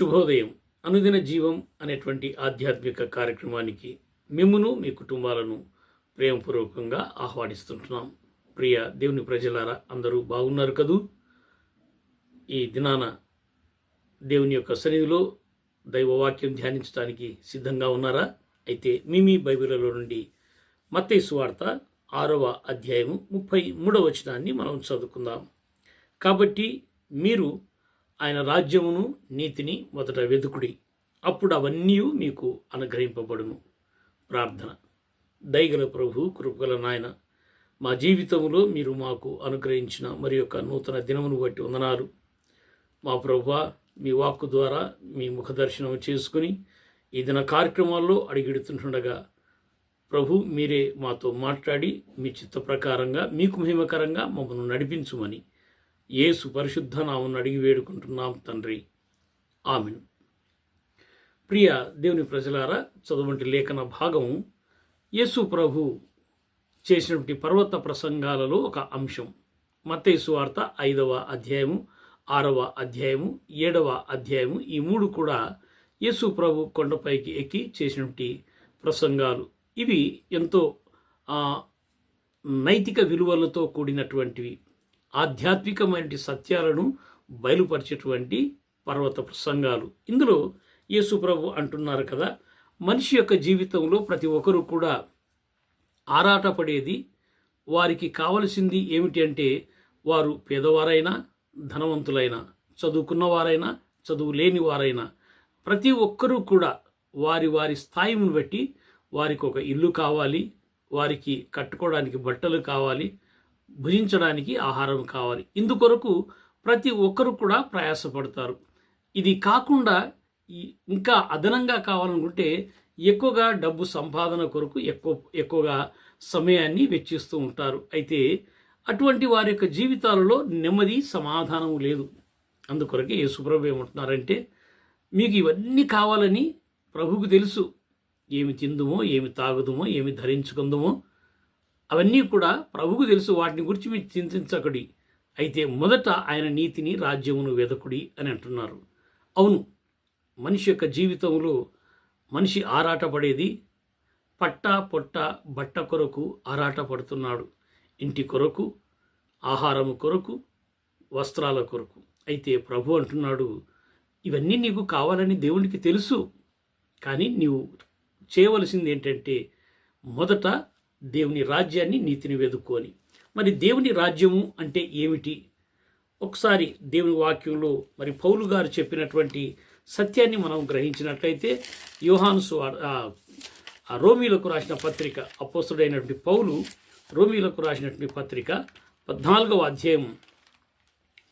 శుభోదయం. అనుదిన జీవం అనేటువంటి ఆధ్యాత్మిక కార్యక్రమానికి మిమ్మును మీ కుటుంబాలను ప్రేమపూర్వకంగా ఆహ్వానిస్తుంటున్నాం. ప్రియ దేవుని ప్రజలారా అందరూ బాగున్నారు కదూ? ఈ దినాన దేవుని యొక్క సన్నిధిలో దైవవాక్యం ధ్యానించడానికి సిద్ధంగా ఉన్నారా? అయితే మీ మీ బైబిల్లో నుండి మత్తయి సువార్త ఆరవ అధ్యాయము ముప్పై మూడవ వచనాన్ని మనం చదువుకుందాం. కాబట్టి మీరు ఆయన రాజ్యమును నీతిని మొదట వెతుకుడి అప్పుడు అవన్నీ మీకు అనుగ్రహింపబడును. ప్రార్థన. దయగల ప్రభు కృపగల నాయన మా జీవితంలో మీరు మాకు అనుగ్రహించిన మరి యొక్క నూతన దినమును బట్టి వందనాలు. మా ప్రభు మీ వాక్కు ద్వారా మీ ముఖ దర్శనం చేసుకుని ఈ దిన కార్యక్రమాల్లో అడిగిడుతుండగా ప్రభు మీరే మాతో మాట్లాడి మీ చిత్త ప్రకారంగా మీకు మహిమకరంగా మమ్మల్ని నడిపించుమని యేసు పరిశుద్ధ నామను అడిగి వేడుకుంటున్నాం తండ్రి. ఆమెను. ప్రియ దేవుని ప్రజలారా చదువంటి లేఖన భాగం యేసు ప్రభు చేసినటువంటి పర్వత ప్రసంగాలలో ఒక అంశం. మత్తేసు వార్త ఐదవ అధ్యాయము ఆరవ అధ్యాయము ఏడవ అధ్యాయము ఈ మూడు కూడా యేసు ప్రభు కొండపైకి ఎక్కి చేసినటువంటి ప్రసంగాలు. ఇవి ఎంతో నైతిక విలువలతో కూడినటువంటివి. ఆధ్యాత్మికమైన సత్యాలను బయలుపరిచేటువంటి పర్వత ప్రసంగాలు. ఇందులో యేసుప్రభు అంటున్నారు కదా మనిషి యొక్క జీవితంలో ప్రతి ఒక్కరూ కూడా ఆరాటపడేది వారికి కావలసింది ఏమిటి అంటే వారు పేదవారైనా ధనవంతులైనా చదువుకున్నవారైనా చదువు లేని వారైనా ప్రతి ఒక్కరూ కూడా వారి వారి స్థాయిని బట్టి వారికి ఒక ఇల్లు కావాలి వారికి కట్టుకోవడానికి బట్టలు కావాలి భుజించడానికి ఆహారం కావాలి. ఇందుకొరకు ప్రతి ఒక్కరు కూడా ప్రయాసపడతారు. ఇది కాకుండా ఇంకా అదనంగా కావాలనుకుంటే ఎక్కువగా డబ్బు సంపాదన కొరకు ఎక్కువ ఎక్కువగా సమయాన్ని వెచ్చిస్తూ ఉంటారు. అయితే అటువంటి వారి యొక్క జీవితాలలో నెమ్మది సమాధానం లేదు. అందుకొరకే యేసుప్రభు ఏమంటున్నారంటే మీకు ఇవన్నీ కావాలని ప్రభుకు తెలుసు. ఏమి తిందుమో ఏమి తాగుదుమో ఏమి ధరించుకుందుమో అవన్నీ కూడా ప్రభువుకు తెలుసు వాటిని గురించి మీరు చింతించకడి. అయితే మొదట ఆయన నీతిని రాజ్యమును వెదకుడి అని అంటున్నారు. అవును మనిషి యొక్క జీవితంలో మనిషి ఆరాటపడేది పట్ట పొట్ట బట్ట కొరకు ఆరాటపడుతున్నాడు. ఇంటి కొరకు ఆహారము కొరకు వస్త్రాల కొరకు. అయితే ప్రభు అంటున్నాడు ఇవన్నీ నీకు కావాలని దేవునికి తెలుసు. కానీ నీవు చేయవలసింది ఏంటంటే మొదట దేవుని రాజ్యాన్ని నీతిని వెదుక్కొని. మరి దేవుని రాజ్యము అంటే ఏమిటి? ఒకసారి దేవుని వాక్యంలో మరి పౌలు గారు చెప్పినటువంటి సత్యాన్ని మనం గ్రహించినట్లయితే యోహాన్సు రోమిలకు రోమీలకు రాసిన పత్రిక అపోసుడైనటువంటి పౌలు రోమీలకు రాసినటువంటి పత్రిక పద్నాలుగవ అధ్యాయం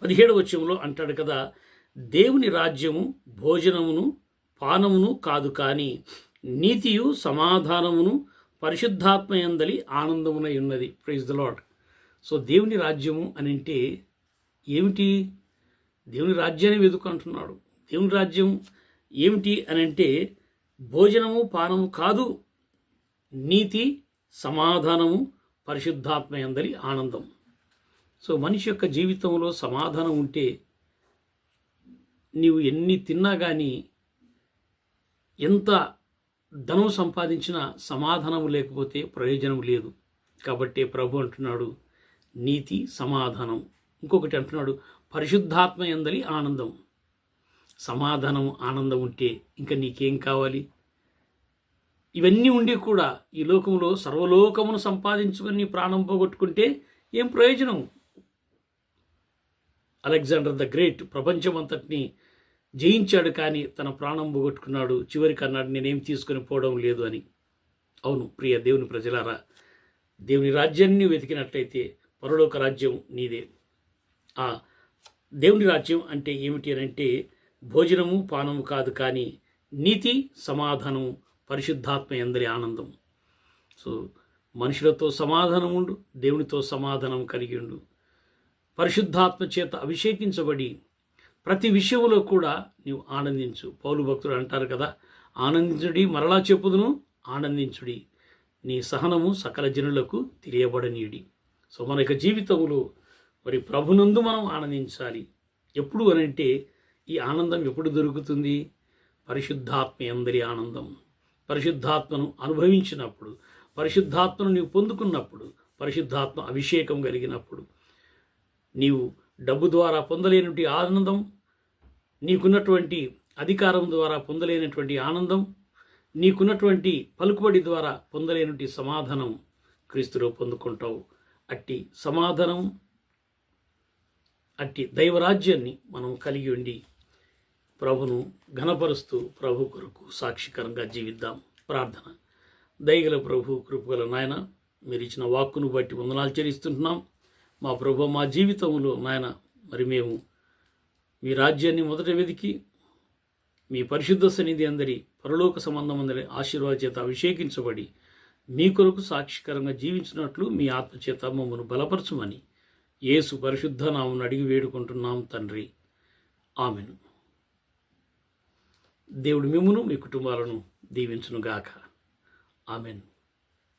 పదిహేడవ వచ్చంలో అంటాడు కదా దేవుని రాజ్యము భోజనమును పానమును కాదు కానీ నీతియు సమాధానమును పరిశుద్ధాత్మయందలి ఆనందమునై ఉన్నది. ప్రైజ్ ద లాడ్ సో దేవుని రాజ్యము అని అంటే ఏమిటి? దేవుని రాజ్యాన్ని వెతుకుంటున్నాడు దేవుని రాజ్యం ఏమిటి అని అంటే భోజనము పానము కాదు. నీతి సమాధానము పరిశుద్ధాత్మయందలి ఆనందం. సో మనిషి యొక్క జీవితంలో సమాధానం ఉంటే నీవు ఎన్ని తిన్నా కానీ ఎంత ధనం సంపాదించిన సమాధానం లేకపోతే ప్రయోజనం లేదు. కాబట్టి ప్రభు అంటున్నాడు నీతి సమాధానం. ఇంకొకటి అంటున్నాడు పరిశుద్ధాత్మ ఎందలి ఆనందం. సమాధానం ఆనందం ఉంటే ఇంకా నీకేం కావాలి? ఇవన్నీ ఉండి కూడా ఈ లోకంలో సర్వలోకమును సంపాదించుకొని ప్రాణం పోగొట్టుకుంటే ఏం ప్రయోజనం అలెగ్జాండర్ ద గ్రేట్ ప్రపంచమంతటిని జయించాడు కానీ తన ప్రాణం పోగొట్టుకున్నాడు. చివరికి అన్నాడు నేనేం తీసుకొని పోవడం లేదు అని. అవును ప్రియ దేవుని ప్రజలారా దేవుని రాజ్యాన్ని వెతికినట్లయితే పరలోక రాజ్యం నీదే. ఆ దేవుని రాజ్యం అంటే ఏమిటి అని అంటే భోజనము పానము కాదు కానీ నీతి సమాధానము పరిశుద్ధాత్మ ఎందరి ఆనందం. సో మనుషులతో సమాధానం ఉండు దేవునితో సమాధానం కలిగి ఉండు. పరిశుద్ధాత్మ చేత అభిషేకించబడి ప్రతి విషయంలో కూడా నీవు ఆనందించు. పౌలు భక్తుడు అంటారు కదా ఆనందించుడి మరలా చెప్పుదును ఆనందించుడి. నీ సహనము సకల జనులకు తెలియబడనీయుడి. సో మన యొక్క జీవితంలో మరి ప్రభునందు మనం ఆనందించాలి. ఎప్పుడు అనంటే ఈ ఆనందం ఎప్పుడు దొరుకుతుంది? పరిశుద్ధాత్మ అందరి ఆనందం. పరిశుద్ధాత్మను అనుభవించినప్పుడు పరిశుద్ధాత్మను నీవు పొందుకున్నప్పుడు పరిశుద్ధాత్మ అభిషేకం కలిగినప్పుడు నీవు డబ్బు ద్వారా పొందలేనటువంటి ఆనందం నీకున్నటువంటి అధికారం ద్వారా పొందలేనటువంటి ఆనందం నీకున్నటువంటి పలుకుబడి ద్వారా పొందలేనటువంటి సమాధానం క్రీస్తులో పొందుకుంటావు. అట్టి సమాధానం అట్టి దైవరాజ్యాన్ని మనం కలిగి ఉండి ప్రభును ఘనపరుస్తూ ప్రభు కొరకు సాక్షికరంగా జీవిద్దాం. ప్రార్థన. దయగల ప్రభు కృపగల నాయన మీరు ఇచ్చిన వాక్కును బట్టి వందనాలు చెల్లిస్తుంటున్నాం మా ప్రభు మా జీవితంలో నాయన మరి మేము మీ రాజ్యాన్ని మొదట వెదికి మీ పరిశుద్ధ సన్నిధి అందరి పరలోక సంబంధం అందరి ఆశీర్వాద చేత అభిషేకించబడి మీ కొరకు సాక్షికరంగా జీవించినట్లు మీ ఆత్మచేత మమ్మను బలపరచమని యేసు పరిశుద్ధ నామను అడిగి వేడుకుంటున్నాం తండ్రి. ఆమెను. దేవుడు మిమ్మును మీ కుటుంబాలను దీవించునుగాక. ఆమెను.